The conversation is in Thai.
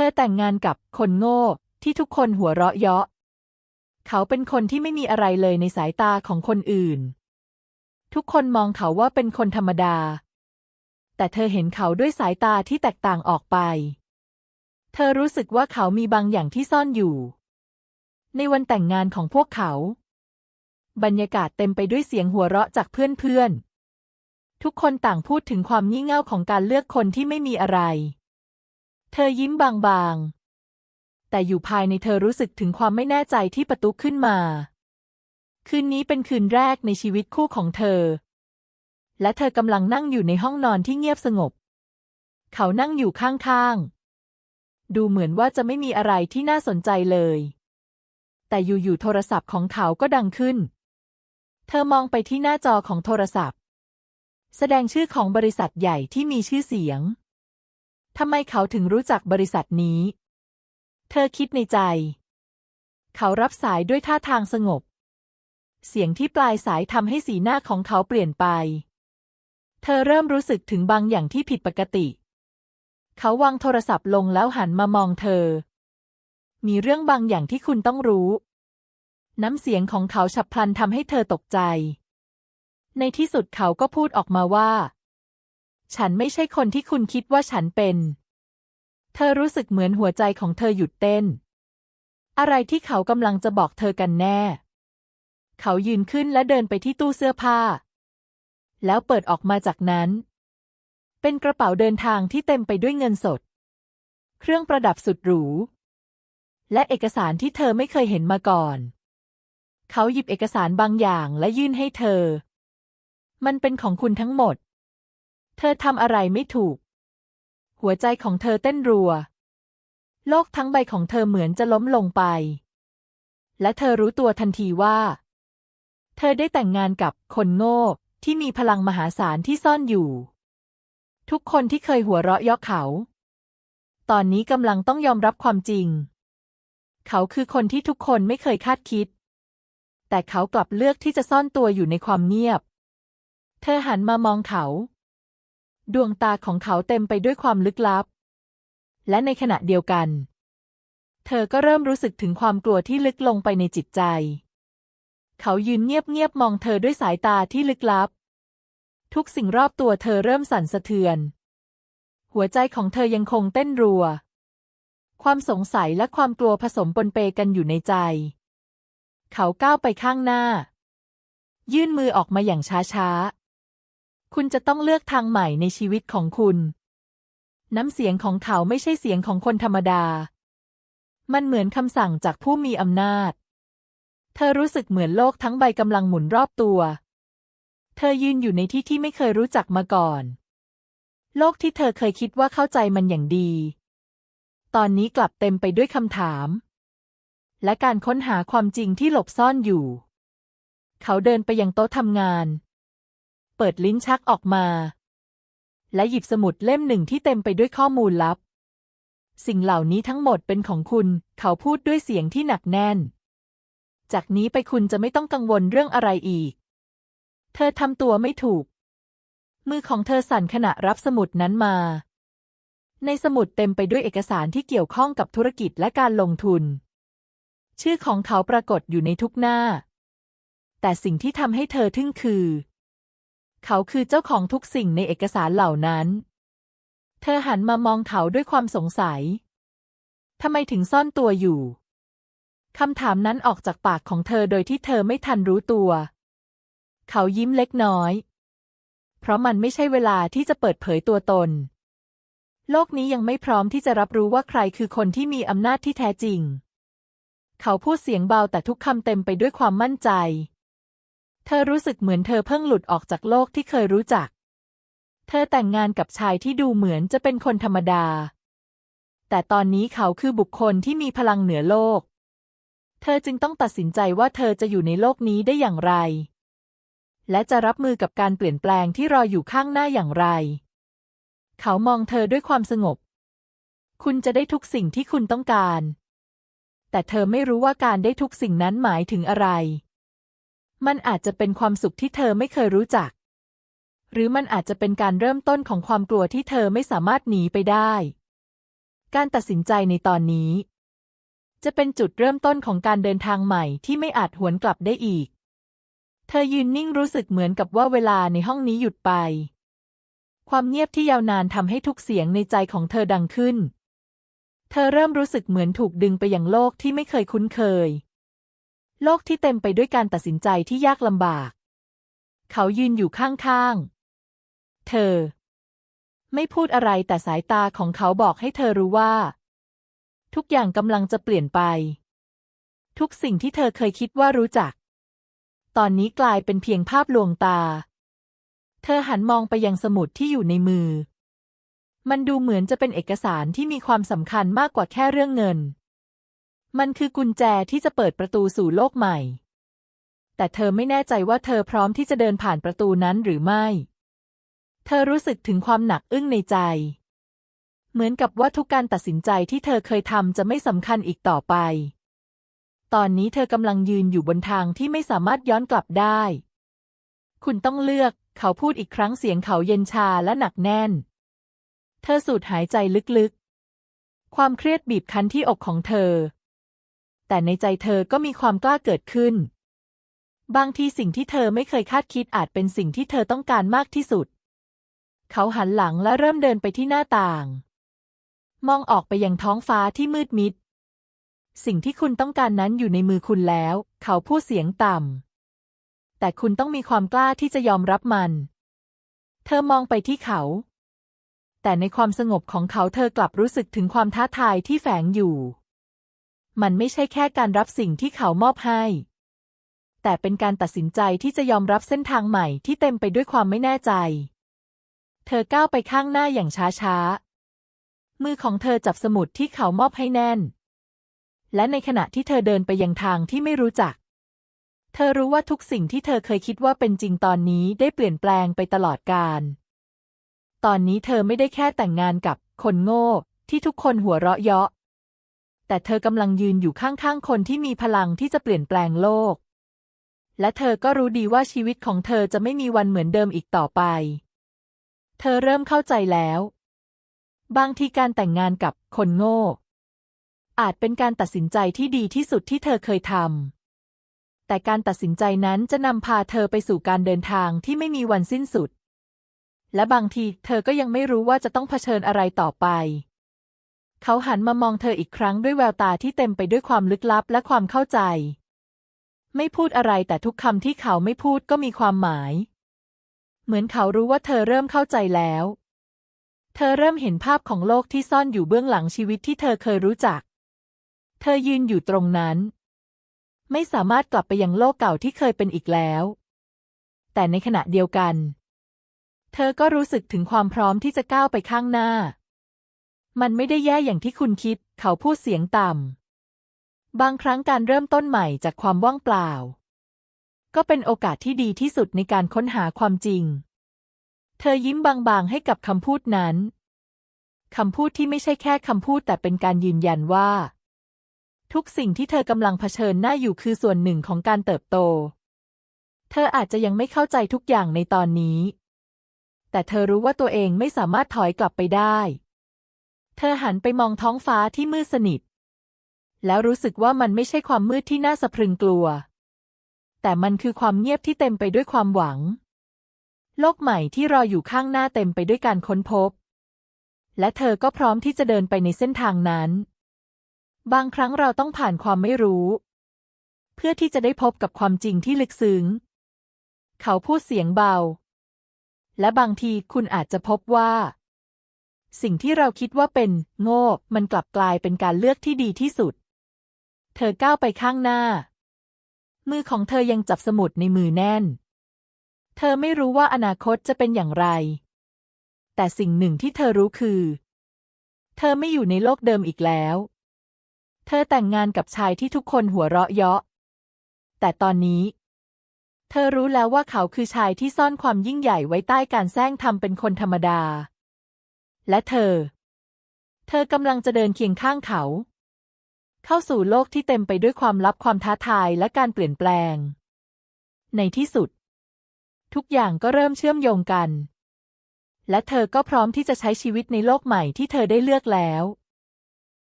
ธอแต่งงานกับคนโง่ที่ทุกคนหัวเราะเยาะ เขาเป็นคนที่ไม่มีอะไรเลยในสายตาของคนอื่น ทุกคนมองเขาว่าเป็นคนธรรมดา แต่เธอเห็นเขาด้วยสายตาที่แตกต่างออกไป เธอรู้สึกว่าเขามีบางอย่างที่ซ่อนอยู่ ในวันแต่งงานของพวกเขา บรรยากาศเต็มไปด้วยเสียงหัวเราะจากเพื่อนๆ ทุกคนต่างพูดถึงความงี่เง่าของการเลือกคนที่ไม่มีอะไร เธอยิ้มบางๆ แต่อยู่ภายในเธอรู้สึกถึงความไม่แน่ใจที่ประตุขึ้นมา คืนนี้เป็นคืนแรกในชีวิตคู่ของเธอ และเธอกำลังนั่งอยู่ในห้องนอนที่เงียบสงบ เขานั่งอยู่ข้างๆ ดูเหมือนว่าจะไม่มีอะไรที่น่าสนใจเลย แต่อยู่ๆโทรศัพท์ของเขาก็ดังขึ้น เธอมองไปที่หน้าจอของโทรศัพท์ แสดงชื่อของบริษัทใหญ่ที่มีชื่อเสียง ทำไมเขาถึงรู้จักบริษัทนี้ เธอคิดในใจ เขารับสายด้วยท่าทางสงบ เสียงที่ปลายสายทำให้สีหน้าของเขาเปลี่ยนไป เธอเริ่มรู้สึกถึงบางอย่างที่ผิดปกติ เขาวางโทรศัพท์ลงแล้วหันมามองเธอ มีเรื่องบางอย่างที่คุณต้องรู้ น้ำเสียงของเขาฉับพลันทำให้เธอตกใจ ในที่สุดเขาก็พูดออกมาว่า ฉันไม่ใช่คนที่คุณคิดว่าฉันเป็น เธอรู้สึกเหมือนหัวใจของเธอหยุดเต้น อะไรที่เขากำลังจะบอกเธอกันแน่ เขายืนขึ้นและเดินไปที่ตู้เสื้อผ้า แล้วเปิดออกมาจากนั้น เป็นกระเป๋าเดินทางที่เต็มไปด้วยเงินสด เครื่องประดับสุดหรู และเอกสารที่เธอไม่เคยเห็นมาก่อน เขาหยิบเอกสารบางอย่างและยื่นให้เธอ มันเป็นของคุณทั้งหมด เธอทำอะไรไม่ถูก หัวใจของเธอเต้นรัว โลกทั้งใบของเธอเหมือนจะล้มลงไป และเธอรู้ตัวทันทีว่า เธอได้แต่งงานกับคนโง่ที่มีพลังมหาศาลที่ซ่อนอยู่ ทุกคนที่เคยหัวเราะเยาะเขา ตอนนี้กำลังต้องยอมรับความจริง เขาคือคนที่ทุกคนไม่เคยคาดคิด แต่เขากลับเลือกที่จะซ่อนตัวอยู่ในความเงียบ เธอหันมามองเขา ดวงตาของเขาเต็มไปด้วยความลึกลับ และในขณะเดียวกัน เธอก็เริ่มรู้สึกถึงความกลัวที่ลึกลงไปในจิตใจ เขายืนเงียบๆมองเธอด้วยสายตาที่ลึกลับ ทุกสิ่งรอบตัวเธอเริ่มสั่นสะเทือน หัวใจของเธอยังคงเต้นรัว ความสงสัยและความกลัวผสมปนเปกันอยู่ในใจ เขาก้าวไปข้างหน้า ยื่นมือออกมาอย่างช้าๆ คุณจะต้องเลือกทางใหม่ในชีวิตของคุณ น้ำเสียงของเขาไม่ใช่เสียงของคนธรรมดา มันเหมือนคำสั่งจากผู้มีอำนาจ เธอรู้สึกเหมือนโลกทั้งใบกำลังหมุนรอบตัว เธอยืนอยู่ในที่ที่ไม่เคยรู้จักมาก่อน โลกที่เธอเคยคิดว่าเข้าใจมันอย่างดี ตอนนี้กลับเต็มไปด้วยคำถาม และการค้นหาความจริงที่หลบซ่อนอยู่ เขาเดินไปยังโต๊ะทำงาน เปิดลิ้นชักออกมา และหยิบสมุดเล่มหนึ่งที่เต็มไปด้วยข้อมูลลับ สิ่งเหล่านี้ทั้งหมดเป็นของคุณ เขาพูดด้วยเสียงที่หนักแน่น จากนี้ไปคุณจะไม่ต้องกังวลเรื่องอะไรอีก เธอทำตัวไม่ถูก มือของเธอสั่นขณะรับสมุดนั้นมา ในสมุดเต็มไปด้วยเอกสารที่เกี่ยวข้องกับธุรกิจและการลงทุน ชื่อของเขาปรากฏอยู่ในทุกหน้าแต่สิ่งที่ทำให้เธอทึ่งคือ เขาคือเจ้าของทุกสิ่งในเอกสารเหล่านั้น เธอหันมามองเขาด้วยความสงสัย ทำไมถึงซ่อนตัวอยู่ คำถามนั้นออกจากปากของเธอโดยที่เธอไม่ทันรู้ตัว เขายิ้มเล็กน้อย เพราะมันไม่ใช่เวลาที่จะเปิดเผยตัวตน โลกนี้ยังไม่พร้อมที่จะรับรู้ว่าใครคือคนที่มีอำนาจที่แท้จริง เขาพูดเสียงเบาแต่ทุกคำเต็มไปด้วยความมั่นใจ เธอรู้สึกเหมือนเธอเพิ่งหลุดออกจากโลกที่เคยรู้จัก เธอแต่งงานกับชายที่ดูเหมือนจะเป็นคนธรรมดา แต่ตอนนี้เขาคือบุคคลที่มีพลังเหนือโลก เธอจึงต้องตัดสินใจว่าเธอจะอยู่ในโลกนี้ได้อย่างไร และจะรับมือกับการเปลี่ยนแปลงที่รออยู่ข้างหน้าอย่างไร เขามองเธอด้วยความสงบ คุณจะได้ทุกสิ่งที่คุณต้องการ แต่เธอไม่รู้ว่าการได้ทุกสิ่งนั้นหมายถึงอะไร มันอาจจะเป็นความสุขที่เธอไม่เคยรู้จัก หรือมันอาจจะเป็นการเริ่มต้นของความกลัวที่เธอไม่สามารถหนีไปได้ การตัดสินใจในตอนนี้ จะเป็นจุดเริ่มต้นของการเดินทางใหม่ที่ไม่อาจหวนกลับได้อีก เธอยืนนิ่งรู้สึกเหมือนกับว่าเวลาในห้องนี้หยุดไป ความเงียบที่ยาวนานทำให้ทุกเสียงในใจของเธอดังขึ้น เธอเริ่มรู้สึกเหมือนถูกดึงไปยังโลกที่ไม่เคยคุ้นเคย โลกที่เต็มไปด้วยการตัดสินใจที่ยากลำบาก เขายืนอยู่ข้างๆ เธอ ไม่พูดอะไรแต่สายตาของเขาบอกให้เธอรู้ว่า ทุกอย่างกำลังจะเปลี่ยนไป ทุกสิ่งที่เธอเคยคิดว่ารู้จัก ตอนนี้กลายเป็นเพียงภาพลวงตา เธอหันมองไปยังสมุดที่อยู่ในมือ มันดูเหมือนจะเป็นเอกสารที่มีความสำคัญมากกว่าแค่เรื่องเงิน มันคือกุญแจที่จะเปิดประตูสู่โลกใหม่ แต่เธอไม่แน่ใจว่าเธอพร้อมที่จะเดินผ่านประตูนั้นหรือไม่ เธอรู้สึกถึงความหนักอึ้งในใจ เหมือนกับว่าทุกการตัดสินใจที่เธอเคยทำจะไม่สำคัญอีกต่อไป ตอนนี้เธอกำลังยืนอยู่บนทางที่ไม่สามารถย้อนกลับได้ คุณต้องเลือก เขาพูดอีกครั้งเสียงเขาเย็นชาและหนักแน่น เธอสูดหายใจลึกๆ ความเครียดบีบคั้นที่อกของเธอ แต่ในใจเธอก็มีความกล้าเกิดขึ้น บางทีสิ่งที่เธอไม่เคยคาดคิดอาจเป็นสิ่งที่เธอต้องการมากที่สุด เขาหันหลังและเริ่มเดินไปที่หน้าต่าง มองออกไปยังท้องฟ้าที่มืดมิด สิ่งที่คุณต้องการนั้นอยู่ในมือคุณแล้ว เขาพูดเสียงต่ำ แต่คุณต้องมีความกล้าที่จะยอมรับมัน เธอมองไปที่เขาแต่ในความสงบของเขาเธอกลับรู้สึกถึงความท้าทายที่แฝงอยู่ มันไม่ใช่แค่การรับสิ่งที่เขามอบให้ แต่เป็นการตัดสินใจที่จะยอมรับเส้นทางใหม่ที่เต็มไปด้วยความไม่แน่ใจ เธอก้าวไปข้างหน้าอย่างช้าๆ มือของเธอจับสมุดที่เขามอบให้แน่น และในขณะที่เธอเดินไปยังทางที่ไม่รู้จัก เธอรู้ว่าทุกสิ่งที่เธอเคยคิดว่าเป็นจริงตอนนี้ได้เปลี่ยนแปลงไปตลอดกาลตอนนี้เธอไม่ได้แค่แต่งงานกับคนโง่ที่ทุกคนหัวเราะเยาะ แต่เธอกำลังยืนอยู่ข้างๆ คนที่มีพลังที่จะเปลี่ยนแปลงโลก และเธอก็รู้ดีว่าชีวิตของเธอจะไม่มีวันเหมือนเดิมอีกต่อไป เธอเริ่มเข้าใจแล้ว บางทีการแต่งงานกับคนโง่ อาจเป็นการตัดสินใจที่ดีที่สุดที่เธอเคยทำ แต่การตัดสินใจนั้นจะนำพาเธอไปสู่การเดินทางที่ไม่มีวันสิ้นสุด และบางทีเธอก็ยังไม่รู้ว่าจะต้องเผชิญอะไรต่อไป เขาหันมามองเธออีกครั้งด้วยแววตาที่เต็มไปด้วยความลึกลับและความเข้าใจ ไม่พูดอะไรแต่ทุกคำที่เขาไม่พูดก็มีความหมาย เหมือนเขารู้ว่าเธอเริ่มเข้าใจแล้ว เธอเริ่มเห็นภาพของโลกที่ซ่อนอยู่เบื้องหลังชีวิตที่เธอเคยรู้จัก เธอยืนอยู่ตรงนั้น ไม่สามารถกลับไปยังโลกเก่าที่เคยเป็นอีกแล้ว แต่ในขณะเดียวกัน เธอก็รู้สึกถึงความพร้อมที่จะก้าวไปข้างหน้า มันไม่ได้แย่อย่างที่คุณคิด เขาพูดเสียงต่ำ บางครั้งการเริ่มต้นใหม่จากความว่างเปล่า ก็เป็นโอกาสที่ดีที่สุดในการค้นหาความจริง เธอยิ้มบางๆให้กับคำพูดนั้น คำพูดที่ไม่ใช่แค่คำพูดแต่เป็นการยืนยันว่า ทุกสิ่งที่เธอกำลังเผชิญหน้าอยู่คือส่วนหนึ่งของการเติบโต เธออาจจะยังไม่เข้าใจทุกอย่างในตอนนี้ แต่เธอรู้ว่าตัวเองไม่สามารถถอยกลับไปได้ เธอหันไปมองท้องฟ้าที่มืดสนิท แล้วรู้สึกว่ามันไม่ใช่ความมืดที่น่าสะพรึงกลัว แต่มันคือความเงียบที่เต็มไปด้วยความหวัง โลกใหม่ที่รออยู่ข้างหน้าเต็มไปด้วยการค้นพบ และเธอก็พร้อมที่จะเดินไปในเส้นทางนั้น บางครั้งเราต้องผ่านความไม่รู้ เพื่อที่จะได้พบกับความจริงที่ลึกซึ้ง เขาพูดเสียงเบา และบางทีคุณอาจจะพบว่า สิ่งที่เราคิดว่าเป็น โง่ มันกลับกลายเป็นการเลือกที่ดีที่สุด เธอก้าวไปข้างหน้า มือของเธอยังจับสมุดในมือแน่น เธอไม่รู้ว่าอนาคตจะเป็นอย่างไร แต่สิ่งหนึ่งที่เธอรู้คือ เธอไม่อยู่ในโลกเดิมอีกแล้ว เธอแต่งงานกับชายที่ทุกคนหัวเราะเยาะ แต่ตอนนี้เธอรู้แล้วว่าเขาคือชายที่ซ่อนความยิ่งใหญ่ไว้ใต้การแซงทำเป็นคนธรรมดา และเธอ เธอกำลังจะเดินเคียงข้างเขา เข้าสู่โลกที่เต็มไปด้วยความลับความท้าทายและการเปลี่ยนแปลง ในที่สุด ทุกอย่างก็เริ่มเชื่อมโยงกัน และเธอก็พร้อมที่จะใช้ชีวิตในโลกใหม่ที่เธอได้เลือกแล้ว